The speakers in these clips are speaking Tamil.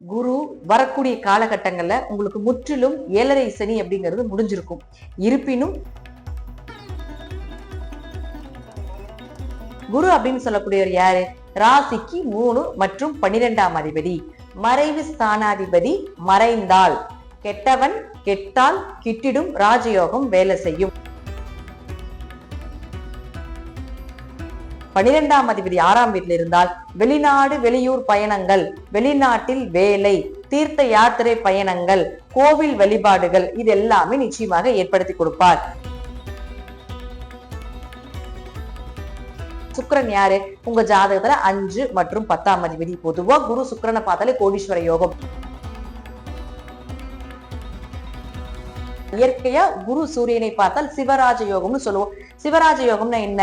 குரு வரக்கூடிய காலகட்டங்கள்ல உங்களுக்கு முற்றிலும் ஏழரை சனி அப்படிங்கிறது முடிஞ்சிருக்கும். இருப்பினும் குரு அப்படின்னு சொல்லக்கூடியவர் யாரு? ராசிக்கு மூணு மற்றும் பன்னிரெண்டாம் அதிபதி. மறைவு ஸ்தானாதிபதி மறைந்தால் கெட்டவன் கெட்டால் கிட்டிடும் ராஜயோகம் வேலை செய்யும். பனிரெண்டாம் அதிபதி ஆறாம் வீட்டில் இருந்தால் வெளிநாடு வெளியூர் பயணங்கள் வெளிநாட்டில் வேலை தீர்த்த யாத்திரை பயணங்கள் கோவில் வழிபாடுகள் இது எல்லாமே நிச்சயமாக ஏற்படுத்தி கொடுப்பார். சுக்கிரன் யாரு? உங்க ஜாதகத்துல அஞ்சு மற்றும் பத்தாம் அதிபதி. பொதுவா குரு சுக்கிரனை பார்த்தாலே கோடீஸ்வர யோகம். இயற்கையா குரு சூரியனை பார்த்தால் சிவராஜ யோகம்னு சொல்லுவோம். சிவராஜ யோகம்னா என்ன?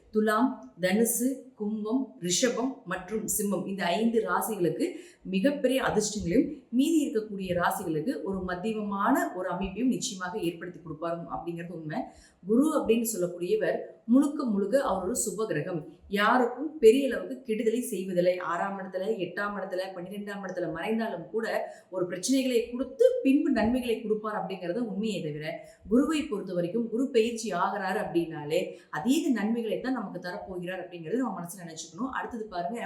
துலாம் தனுசு கும்பம் ரிஷபம் மற்றும் சிம்மம். இந்த ஐந்து ராசிகளுக்கு மிகப்பெரிய அதிர்ஷ்டங்களையும் மீதி இருக்கக்கூடிய ராசிகளுக்கு ஒரு மத்தியமமான ஒரு அமைப்பையும் நிச்சயமாக ஏற்படுத்தி கொடுப்பாரு அப்படிங்கிறது உண்மை. குரு அப்படின்னு சொல்லக்கூடியவர் முழுக்க முழுக்க அவர் ஒரு சுப கிரகம். யாருக்கும் பெரிய அளவுக்கு கெடுதலை செய்வதில்லை. ஆறாம் இடத்துல எட்டாம் இடத்துல பன்னிரெண்டாம் இடத்துல மறைந்தாலும் கூட ஒரு பிரச்சனைகளை கொடுத்து பின்பு நன்மைகளை கொடுப்பார் அப்படிங்கிறது உண்மையை தவிர குருவை பொறுத்த வரைக்கும் குரு பயிற்சி ஆகிறாரு அப்படின்னாலே அதீத நன்மைகளை தான் நமக்கு தரப்போகிறார் அப்படிங்கிறது நம்ம மனசில் நினைச்சுக்கணும். அடுத்தது பாருங்க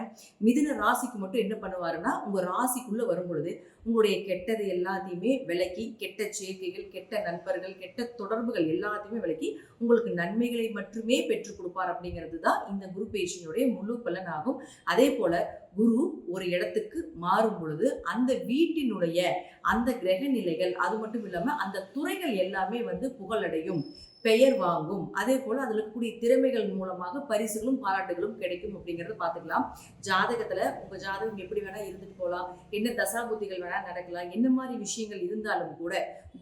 மிதுன ராசிக்கு மட்டும் என்ன பண்ணுவாருன்னா உங்க ராசிக்குள்ள வரும் பொழுது உங்களுடைய கெட்டது எல்லாத்தையுமே விலக்கி கெட்ட சேர்க்கைகள் கெட்ட நண்பர்கள் கெட்ட தொடர்புகள் எல்லாத்தையுமே விலக்கி உங்களுக்கு நன்மைகளை மட்டுமே பெற்றுக் கொடுப்பார் அப்படிங்கிறது தான் இந்த குரு பயிற்சியினுடைய முழு பலன் ஆகும் அதே போல குரு ஒரு இடத்துக்கு மாறும் பொழுது அந்த வீட்டினுடைய அந்த கிரக நிலைகள் அது மட்டும் இல்லாமல் அந்த துறைகள் எல்லாமே வந்து புகழடையும். பெயர் வாங்கும். அதே போல அதில் இருக்கக்கூடிய திறமைகள் மூலமாக பரிசுகளும் பாராட்டுகளும் கிடைக்கும் அப்படிங்கிறத பாத்துக்கலாம் ஜாதகத்துல உங்கள் ஜாதகம் எப்படி வேணா இருந்துட்டு போகலாம் என்ன தசாபுத்திகள் வேணா நடக்கலாம். என்ன மாதிரி விஷயங்கள் இருந்தாலும் கூட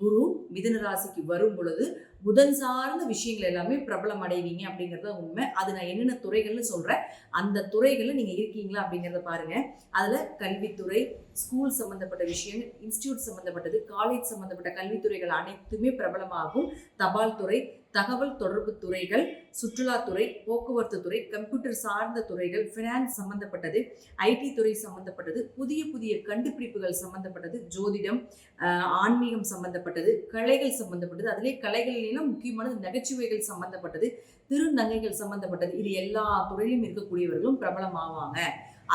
குரு மிதன ராசிக்கு வரும் பொழுது புதன் சார்ந்த விஷயங்கள் எல்லாமே பிரபலம் அடைவீங்க அப்படிங்கிறது தான் உண்மை. அது நான் என்னென்ன துறைகள்னு சொல்கிறேன் அந்த துறைகளில் நீங்கள் இருக்கீங்களா அப்படிங்கிறத பாருங்கள் அதில் கல்வித்துறை ஸ்கூல் சம்மந்தப்பட்ட விஷயம் இன்ஸ்டியூட் சம்மந்தப்பட்டது காலேஜ் சம்மந்தப்பட்ட கல்வித்துறைகள் அனைத்துமே பிரபலமாகும். தபால் துறை தகவல் தொடர்பு துறைகள் சுற்றுலாத்துறை போக்குவரத்து துறை கம்ப்யூட்டர் சார்ந்த துறைகள் ஃபினான்ஸ் சம்பந்தப்பட்டது ஐடி துறை சம்பந்தப்பட்டது புதிய புதிய கண்டுபிடிப்புகள் சம்பந்தப்பட்டது ஜோதிடம் ஆன்மீகம் சம்பந்தப்பட்டது கலைகள் சம்பந்தப்பட்டது. அதிலே கலைகளிலும் முக்கியமானது நகைச்சுவைகள் சம்பந்தப்பட்டது திருநங்கைகள் சம்பந்தப்பட்டது. இது எல்லா துறையிலும் இருக்கக்கூடியவர்களும் பிரபலமாவாங்க.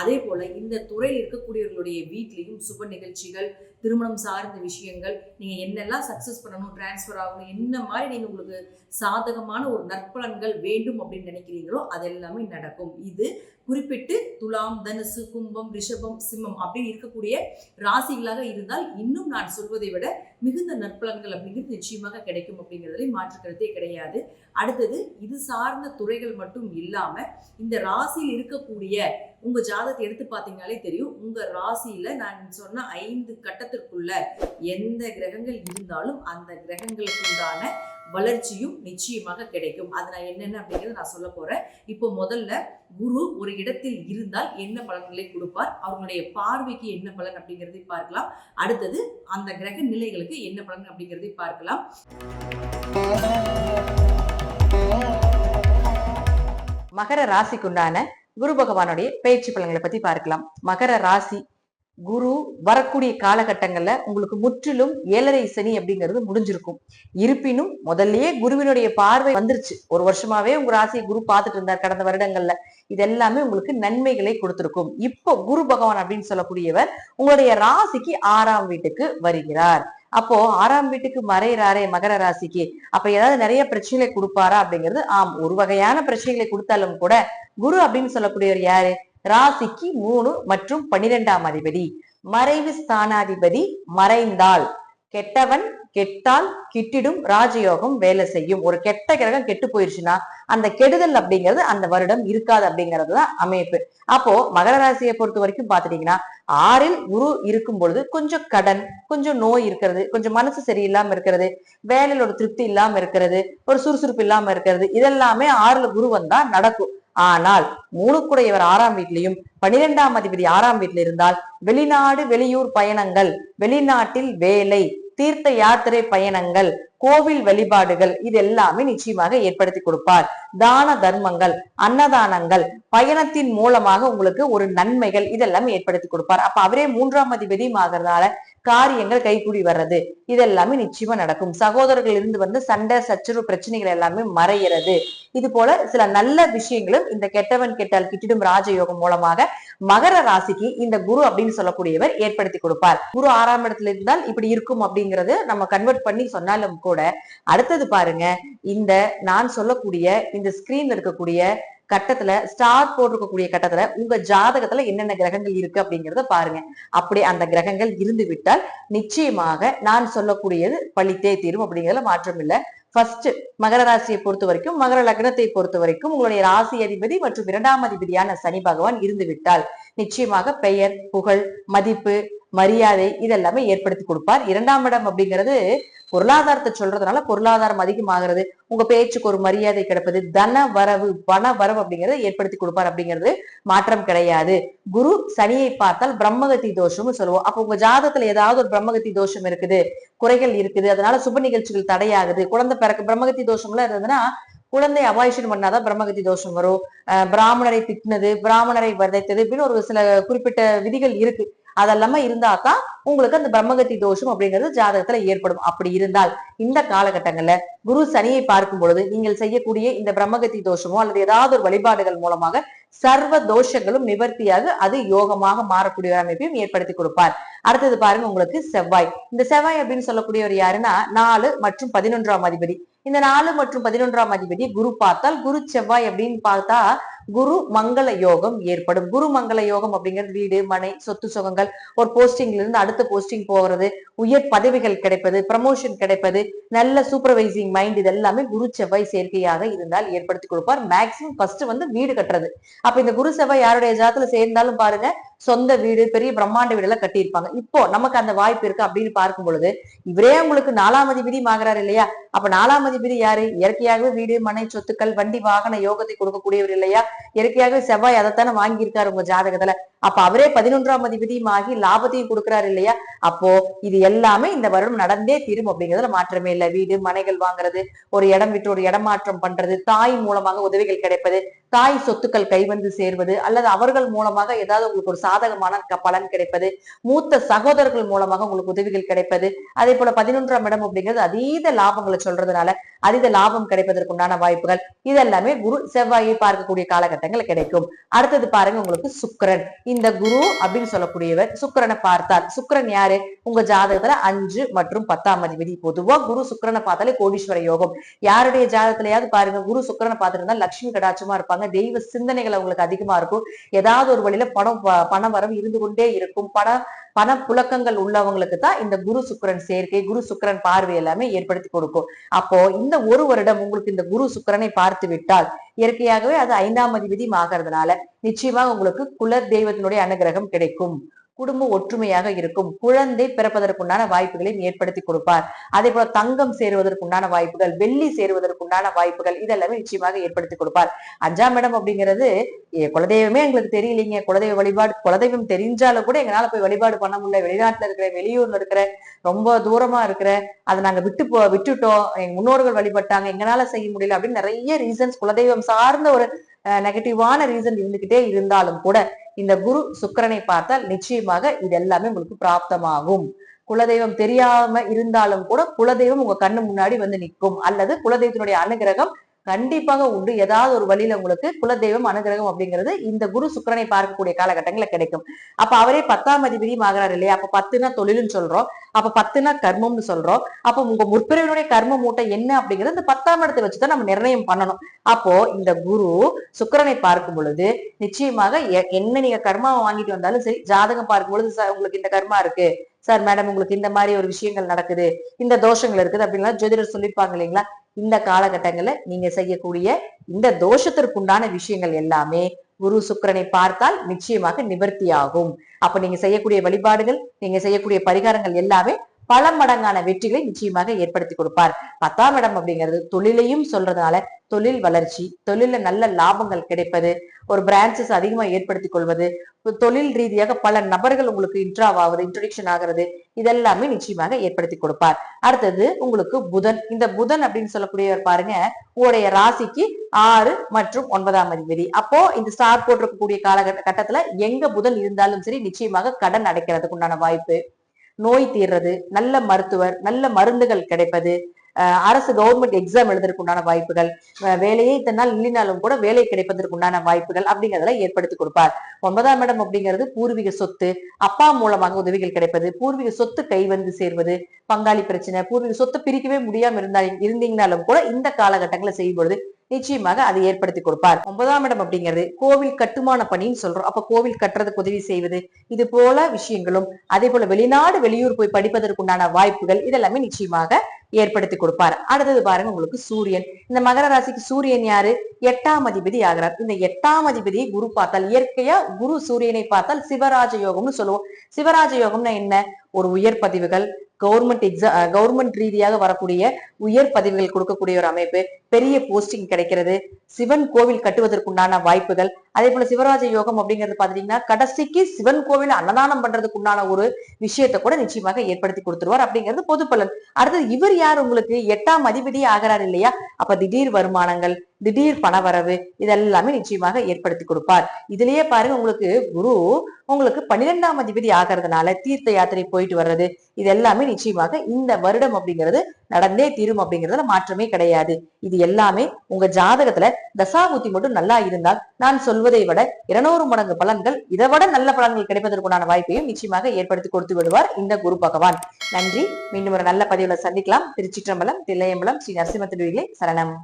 அதே போல இந்த துறையில் இருக்கக்கூடியவர்களுடைய வீட்லேயும் சுப நிகழ்ச்சிகள் திருமணம் சார்ந்த விஷயங்கள் நீங்கள் என்னெல்லாம் சக்ஸஸ் பண்ணணும் டிரான்ஸ்ஃபர் ஆகணும் என்ன மாதிரி நீங்கள் உங்களுக்கு சாதகமான ஒரு நற்பலன்கள் வேண்டும் அப்படின்னு நினைக்கிறீங்களோ அது எல்லாமே நடக்கும். இது குறிப்பிட்டு துலாம் தனுசு கும்பம் ரிஷபம் சிம்மம் அப்படின்னு இருக்கக்கூடிய ராசிகளாக இருந்தால் இன்னும் நான் சொல்வதை விட மிகுந்த நற்பலன்கள் அப்படிங்கிறது நிச்சயமாக கிடைக்கும் அப்படிங்கிறதுல மாற்றுக்கிறதே கிடையாது. அடுத்தது இது சார்ந்த துறைகள் மட்டும் இல்லாம இந்த ராசியில் இருக்கக்கூடிய உங்க ஜாதகத்தை எடுத்து பார்த்தீங்கனாலே தெரியும் உங்க ராசியில நான் சொன்ன ஐந்து கட்டத்திற்குள்ள எந்த கிரகங்கள் இருந்தாலும் அந்த கிரகங்களுக்கு உண்டான வளர்ச்சியும் நிச்சயமாக கிடைக்கும். அது நான் என்னென்ன அப்படிங்கிறத நான் சொல்ல போறேன். இப்போ முதல்ல குரு ஒரு இடத்தில் இருந்தால் என்ன பலன்களை கொடுப்பார்? அவங்களுடைய பார்வைக்கு என்ன பலன் அப்படிங்கிறதை பார்க்கலாம். அடுத்தது அந்த கிரக நிலைகளுக்கு என்ன பலன் அப்படிங்கிறதை பார்க்கலாம். மகர ராசிக்குண்டான குரு பகவானுடைய பயிற்சி பலன்களை பத்தி பார்க்கலாம். மகர ராசி குரு வரக்கூடிய காலகட்டங்கள்ல உங்களுக்கு முற்றிலும் ஏழரை சனி அப்படிங்கிறது முடிஞ்சிருக்கும். இருப்பினும் முதல்லயே குருவினுடைய பார்வை வந்துருச்சு. ஒரு வருஷமாவே உங்க ராசியை குரு பார்த்துட்டு இருந்தார் கடந்த வருடங்கள்ல. இது எல்லாமே உங்களுக்கு நன்மைகளை கொடுத்திருக்கும். இப்போ குரு பகவான் அப்படின்னு சொல்லக்கூடியவர் உங்களுடைய ராசிக்கு ஆறாம் வீட்டுக்கு வருகிறார். அப்போ ஆறாம் வீட்டுக்கு மறையிறாரே மகர ராசிக்கு. அப்ப ஏதாவது நிறைய பிரச்சனைகளை கொடுப்பாரா அப்படிங்கிறது ஆம். ஒரு வகையான பிரச்சனைகளை கொடுத்தாலும் கூட குரு அப்படின்னு சொல்லக்கூடியவர் யாரு? ராசிக்கு மூணு மற்றும் பன்னிரெண்டாம் அதிபதி. மறைவு ஸ்தானாதிபதி மறைந்தால் கெட்டவன் கெட்டால் கிட்டிடும் ராஜயோகம் வேலை செய்யும். ஒரு கெட்ட கிரகம் கெட்டு போயிருச்சுன்னா அந்த கெடுதல் அப்படிங்கிறது அந்த வருடம் இருக்காது அப்படிங்கிறது தான் அமைப்பு. அப்போ மகர ராசியை பொறுத்த வரைக்கும் பாத்துட்டீங்கன்னா ஆறில் குரு இருக்கும் பொழுது கொஞ்சம் கடன் கொஞ்சம் நோய் இருக்கிறது கொஞ்சம் மனசு சரியில்லாம இருக்கிறது வேலையில ஒரு திருப்தி இல்லாம இருக்கிறது ஒரு சுறுசுறுப்பு இல்லாம இருக்கிறது இதெல்லாமே ஆறுல குரு வந்தா நடக்கும். ஆனால் மூணுக்குடையவர் ஆறாம் வீட்லையும் பனிரெண்டாம் அதிபதி ஆறாம் வீட்டில் இருந்தால் வெளிநாடு வெளியூர் பயணங்கள் வெளிநாட்டில் வேலை தீர்த்த யாத்திரை பயணங்கள் கோவில் வழிபாடுகள் இது எல்லாமே நிச்சயமாக ஏற்படுத்தி கொடுப்பார். தான தர்மங்கள் அன்னதானங்கள் பயணத்தின் மூலமாக உங்களுக்கு ஒரு நன்மைகள் இதெல்லாம் ஏற்படுத்தி கொடுப்பார். அப்ப அவரே மூன்றாம் அதிபதியும் ஆகிறதால காரியங்கள் கைகூடி வர்றது இதெல்லாமே நிச்சயமா நடக்கும். சகோதரர்கள் இருந்து வந்து சண்டை சச்சரவு பிரச்சனைகள் எல்லாமே மறையிறது. இது போல சில நல்ல விஷயங்களும் இந்த கெட்டவன் கெட்டால் கிட்டிடும் ராஜயோகம் மூலமாக மகர ராசிக்கு இந்த குரு அப்படின்னு சொல்லக்கூடியவர் ஏற்படுத்தி கொடுப்பார். குரு ஆறாம் இடத்துல இருந்தால் இப்படி இருக்கும் அப்படிங்கறது நம்ம கன்வெர்ட் பண்ணி சொன்னாலும் கூட அடுத்தது பாருங்க இந்த நான் சொல்லக்கூடிய இந்த ஸ்கிரீன்ல இருக்கக்கூடிய கட்டத்துல ஸ்டார் போட்டிருக்கக்கூடிய கட்டத்துல உங்க ஜாதகத்துல என்னென்ன கிரகங்கள் இருக்கு அப்படிங்கறத பாருங்க. அப்படி அந்த கிரகங்கள் இருந்து விட்டால் நிச்சயமாக நான் சொல்லக்கூடியது பழித்தே தீரும் அப்படிங்கறதுல மாற்றம் இல்லை. ஃபர்ஸ்ட் மகர ராசியை பொறுத்த வரைக்கும் மகர லக்னத்தை பொறுத்த வரைக்கும் உங்களுடைய ராசி அதிபதி மற்றும் இரண்டாம் அதிபதியான சனி பகவான் இருந்து விட்டால் நிச்சயமாக பெயர் புகழ் மதிப்பு மரியாதை இதெல்லாமே ஏற்படுத்தி கொடுப்பார். இரண்டாம் இடம் அப்படிங்கிறது பொருளாதாரத்தை சொல்றதுனால பொருளாதாரம் அதிகமாகிறது. உங்க பேச்சுக்கு ஒரு மரியாதை கிடைப்பது தன வரவு பண வரவு அப்படிங்கறத ஏற்படுத்தி கொடுப்பார் அப்படிங்கிறது மாற்றம் கிடையாது. குரு சனியை பார்த்தால் பிரம்மகத்தி தோஷம்னு சொல்லுவோம். அப்ப உங்க ஜாதத்துல ஏதாவது ஒரு பிரம்மகத்தி தோஷம் இருக்குது குறைகள் இருக்குது அதனால சுப நிகழ்ச்சிகள் தடையாகுது குழந்தை பிறக்க பிரம்மகத்தி தோஷம்லாம் இருந்ததுன்னா குழந்தை அபாயிஷன் பண்ணாதான் பிரம்மகத்தி தோஷம் வரும். பிராமணரை திட்டினது பிராமணரை வதைத்தது இப்படின்னு ஒரு சில குறிப்பிட்ட விதிகள் இருக்கு. அதெல்லாம இருந்தாக்கா உங்களுக்கு அந்த பிரம்மகத்தி தோஷம் அப்படிங்கிறது ஜாதகத்துல ஏற்படும். அப்படி இருந்தால் இந்த காலகட்டங்கள்ல குரு சனியை பார்க்கும் பொழுது நீங்கள் செய்யக்கூடிய இந்த பிரம்மகத்தி தோஷமோ அல்லது ஏதாவது ஒரு வழிபாடுகள் மூலமாக சர்வ தோஷங்களும் நிவர்த்தியாக அது யோகமாக மாறக்கூடிய ஒரு அமைப்பையும் ஏற்படுத்தி கொடுப்பார். அடுத்தது பாருங்க உங்களுக்கு செவ்வாய். இந்த செவ்வாய் அப்படின்னு சொல்லக்கூடியவர் யாருன்னா நாலு மற்றும் பதினொன்றாம் அதிபதி. இந்த நாலு மற்றும் பதினொன்றாம் அதிபதி குரு பார்த்தால் குரு செவ்வாய் அப்படின்னு பார்த்தா குரு மங்கள யோகம் ஏற்படும். குரு மங்கள யோகம் அப்படிங்கிறது வீடு மனை சொத்து சுகங்கள். ஒரு போஸ்டிங்ல இருந்து அடுத்த போஸ்டிங் போகிறது. உயர் பதவிகள் கிடைப்பது ப்ரமோஷன் கிடைப்பது நல்ல சூப்பர்வைசிங் மைண்ட் இது எல்லாமே குரு செவ்வாய் சேர்க்கையாக இருந்தால் ஏற்படுத்தி கொடுப்பார். மேக்சிமம் ஃபர்ஸ்ட் வந்து வீடு கட்டுறது. அப்ப இந்த குரு செவ்வாய் யாருடைய ஜாதத்துல சேர்ந்தாலும் பாருங்க சொந்த வீடு பெரிய பிரம்மாண்ட வீடு எல்லாம் கட்டியிருப்பாங்க. இப்போ நமக்கு அந்த வாய்ப்பு இருக்கு அப்படின்னு பார்க்கும் பொழுது இவரே உங்களுக்கு நாலாம் அதிபதி ஆகிறாரு இல்லையா? அப்ப நாலாம் அதிபதி யாரு? இயற்கையாகவே வீடு மனை சொத்துக்கள் வண்டி வாகன யோகத்தை கொடுக்கக்கூடியவர் இல்லையா? இயற்கையாகவே செவ்வாய் அதைத்தானே வாங்கியிருக்காரு உங்க ஜாதகத்துல. அப்ப அவரே பதினொன்றாம் அதிபதியும் ஆகி லாபத்தையும் கொடுக்குறாரு இல்லையா? அப்போ இது எல்லாமே இந்த வருடம் நடந்தே தீரும் அப்படிங்கிறதுல மாற்றமே இல்லை. வீடு மனைகள் வாங்குறது ஒரு இடம் விட்டு ஒரு இடம் மாற்றம் பண்றது தாய் மூலமாக உதவிகள் கிடைப்பது தாய் சொத்துக்கள் கைவந்து சேர்வது அல்லது அவர்கள் மூலமாக ஏதாவது உங்களுக்கு ஒரு சாதகமான க- பலன் கிடைப்பது மூத்த சகோதரர்கள் மூலமாக உங்களுக்கு உதவிகள் கிடைப்பது அதே போல பதினொன்றாம் இடம் அப்படிங்கிறது அதீத லாபங்களை சொல்றதுனால அதீத லாபம் கிடைப்பதற்குண்டான வாய்ப்புகள் இதெல்லாமே குரு செவ்வாயை பார்க்கக்கூடிய காலகட்டங்கள் கிடைக்கும். அடுத்தது பாருங்க உங்களுக்கு சுக்கரன். இந்த குரு அப்படின்னு சொல்லக்கூடியவர் சுக்கிரனை பார்த்தார். சுக்கரன் யாரு? உங்க ஜாதகத்துல அஞ்சு மற்றும் பத்தாம் அதிபதி. பொதுவா குரு சுக்கிரனை பார்த்தாலே கோடீஸ்வர யோகம். யாருடைய ஜாதகத்திலயாவது பாருங்க குரு சுக்கரனை பார்த்துருந்தா லட்சுமி கடாட்சமா இருப்பாங்க. தெய்வ சிந்தனைகள் அவங்களுக்கு அதிகமா இருக்கும். ஏதாவது ஒரு வழியில பணம் ப- பண வரவு இருந்து கொண்டே இருக்கும். பண பண புழக்கங்கள் உள்ளவங்களுக்கு தான் இந்த குரு சுக்கிரன் சேர்க்கை குரு சுக்கரன் பார்வை எல்லாமே ஏற்படுத்தி கொடுக்கும். அப்போ இந்த ஒரு வருடம் உங்களுக்கு இந்த குரு சுக்கிரனை பார்த்து விட்டால் இயற்கையாகவே அது ஐந்தாம் அதிபதி ஆகிறதுனால நிச்சயமாக உங்களுக்கு குல தெய்வத்தினுடைய அனுகிரகம் கிடைக்கும். குடும்ப ஒற்றுமையாக இருக்கும். குழந்தை பிறப்பதற்குண்டான வாய்ப்புகளையும் ஏற்படுத்தி கொடுப்பார். அதே போல தங்கம் சேருவதற்குண்டான வாய்ப்புகள் வெள்ளி சேருவதற்குண்டான வாய்ப்புகள் இதெல்லாமே நிச்சயமாக ஏற்படுத்தி கொடுப்பார். அஞ்சாம் இடம் அப்படிங்கிறது குலதெய்வமே எங்களுக்கு தெரியலீங்க. குலதெய்வ வழிபாடு குலதெய்வம் தெரிஞ்சாலும் கூட எங்களால போய் வழிபாடு பண்ண முடியல. வெளிநாட்டுல இருக்கிற வெளியூர்ல இருக்கிற ரொம்ப தூரமா இருக்கிற அதை நாங்க விட்டு போ விட்டுட்டோம். எங்க முன்னோர்கள் வழிபட்டாங்க. எங்களால செய்ய முடியல அப்படின்னு நிறைய ரீசன்ஸ் குலதெய்வம் சார்ந்த ஒரு நெகட்டிவான ரீசன் இருந்துகிட்டே இருந்தாலும் கூட இந்த குரு சுக்கரனை பார்த்தால் நிச்சயமாக இது எல்லாமே உங்களுக்கு பிராப்தமாகும். குலதெய்வம் தெரியாம இருந்தாலும் கூட குலதெய்வம் உங்க கண்ணு முன்னாடி வந்து நிற்கும். அல்லது குலதெய்வத்தினுடைய அனுகிரகம் கண்டிப்பாக உண்டு. ஏதாவது ஒரு வழியில உங்களுக்கு குலதெய்வம் அனுகிரகம் அப்படிங்கிறது இந்த குரு சுக்கரனை பார்க்கக்கூடிய காலகட்டங்களில் கிடைக்கும். அப்ப அவரே பத்தாம் அதிபதியும் ஆகிறாரு இல்லையா? அப்ப பத்துனா தொழில்னு சொல்றோம். அப்ப பத்துனா கர்மம்னு சொல்றோம். அப்ப உங்க முற்பிறவினுடைய கர்ம மூட்டை என்ன அப்படிங்கறது இந்த பத்தாம் இடத்தை வச்சுதான் நம்ம நிர்ணயம் பண்ணணும். அப்போ இந்த குரு சுக்கரனை பார்க்கும் பொழுது நிச்சயமாக எ- என்ன நீங்க கர்மாவை வாங்கிட்டு வந்தாலும் சரி ஜாதகம் பார்க்கும் பொழுது உங்களுக்கு இந்த கர்மா இருக்கு. சார் மேடம் உங்களுக்கு இந்த மாதிரி ஒரு விஷயங்கள் நடக்குது இந்த தோஷங்கள் இருக்குது அப்படின்லாம் ஜோதிடர் சொல்லியிருப்பாங்க இல்லைங்களா? இந்த காலகட்டங்களில் நீங்க செய்யக்கூடிய இந்த தோஷத்திற்குண்டான விஷயங்கள் எல்லாமே குரு சுக்கிரனை பார்த்தால் நிச்சயமாக நிவர்த்தி ஆகும் அப்ப நீங்க செய்யக்கூடிய வழிபாடுகள் நீங்க செய்யக்கூடிய பரிகாரங்கள் எல்லாமே பல மடங்கான வெற்றிகளை நிச்சயமாக ஏற்படுத்தி கொடுப்பார். பத்தாம் இடம் அப்படிங்கிறது தொழிலையும் சொல்றதுனால தொழில் வளர்ச்சி தொழில நல்ல லாபங்கள் கிடைப்பது ஒரு பிரான்ச்சஸ் அதிகமா ஏற்படுத்திக் கொள்வது தொழில் ரீதியாக பல நபர்கள் உங்களுக்கு இன்ட்ராவ் ஆகுது இன்ட்ரடிக்ஷன் ஆகிறது இதெல்லாமே நிச்சயமாக ஏற்படுத்தி கொடுப்பார். அடுத்தது உங்களுக்கு புதன். இந்த புதன் அப்படின்னு சொல்லக்கூடியவர் பாருங்க உங்களுடைய ராசிக்கு ஆறு மற்றும் ஒன்பதாம் அதிபதி. அப்போ இந்த ஸ்டார் போட்டிருக்கக்கூடிய காலகட்ட கட்டத்துல எங்க புதன் இருந்தாலும் சரி நிச்சயமாக கடன் அடைக்கிறதுக்கு உண்டான வாய்ப்பு. நோய் தீர்றது நல்ல மருத்துவர் நல்ல மருந்துகள் கிடைப்பது அரசு கவர்மெண்ட் எக்ஸாம் எழுதுறதுக்கு உண்டான வாய்ப்புகள் வேலையே இத்தனை நாள் இல்லைனாலும் கூட வேலை கிடைப்பதற்கு உண்டான வாய்ப்புகள் அப்படிங்கிறதெல்லாம் ஏற்படுத்தி கொடுப்பார். ஒன்பதாம் இடம் அப்படிங்கிறது பூர்வீக சொத்து அப்பா மூலமாக உதவிகள் கிடைப்பது பூர்வீக சொத்து கை வந்து சேர்வது பங்காளி பிரச்சனை பூர்வீக சொத்தை பிரிக்கவே முடியாம இருந்தா இருந்தீங்கனாலும் கூட இந்த காலகட்டங்களை செய்யும் பொழுது நிச்சயமாக அதை ஏற்படுத்தி கொடுப்பார். ஒன்பதாம் இடம் அப்படிங்கிறது கோவில் கட்டுமான பணின்னு சொல்றோம். அப்ப கோவில் கட்டுறதுக்கு உதவி செய்வது இது போல விஷயங்களும் அதே போல வெளிநாடு வெளியூர் போய் படிப்பதற்குண்டான வாய்ப்புகள் இதெல்லாமே நிச்சயமாக ஏற்படுத்தி கொடுப்பார். அடுத்தது பாருங்க உங்களுக்கு சூரியன். இந்த மகர ராசிக்கு சூரியன் யாரு? எட்டாம் அதிபதி ஆகிறார். இந்த எட்டாம் அதிபதியை குரு பார்த்தால் இயற்கையா குரு சூரியனை பார்த்தால் சிவராஜ யோகம்னு சொல்லுவோம். சிவராஜ யோகம்னா என்ன? ஒரு உயர் பதிவுகள் கவர்மெண்ட் எக்ஸாம் கவர்மெண்ட் ரீதியாக வரக்கூடிய உயர் பதவிகள் கொடுக்கக்கூடிய ஒரு அமைப்பு பெரிய போஸ்டிங் கிடைக்கிறது. சிவன் கோவில் கட்டுவதற்குண்டான வாய்ப்புகள் அதே போல சிவராஜ யோகம் அப்படிங்கிறது பாத்தீங்கன்னா கடைசிக்கு சிவன் கோவில் அன்னதானம் பண்றதுக்கு உண்டான ஒரு விஷயத்தை கூட நிச்சயமாக ஏற்படுத்தி கொடுத்துருவார் அப்படிங்கிறது பொது பலன் அடுத்தது இவர் யார் உங்களுக்கு? எட்டாம் அதிபதி ஆகிறார் இல்லையா? அப்ப திடீர் வருமானங்கள் திடீர் பணவரவு இதெல்லாமே நிச்சயமாக ஏற்படுத்தி கொடுப்பார். இதுலயே பாருங்க உங்களுக்கு குரு உங்களுக்கு பன்னிரெண்டாம் அதிபதி ஆகிறதுனால தீர்த்த யாத்திரை போயிட்டு வர்றது இது எல்லாமே நிச்சயமாக இந்த வருடம் அப்படிங்கிறது நடந்தே தீரும் அப்படிங்கிறதுல மாற்றமே கிடையாது. இது எல்லாமே உங்க ஜாதகத்துல தசாபுத்தி மட்டும் நல்லா இருந்தால் நான் சொல்வதை விட இருநூறு மடங்கு பலன்கள் இதை விட நல்ல பலன்கள் கிடைப்பதற்குண்டான வாய்ப்பையும் நிச்சயமாக ஏற்படுத்தி கொடுத்து விடுவார் இந்த குரு பகவான். நன்றி. மீண்டும் ஒரு நல்ல பதிவுல சந்திக்கலாம். திருச்சிற்றம்பலம் தில்லையம்பலம் ஸ்ரீ நரசிம்மத்திலே சரணம்.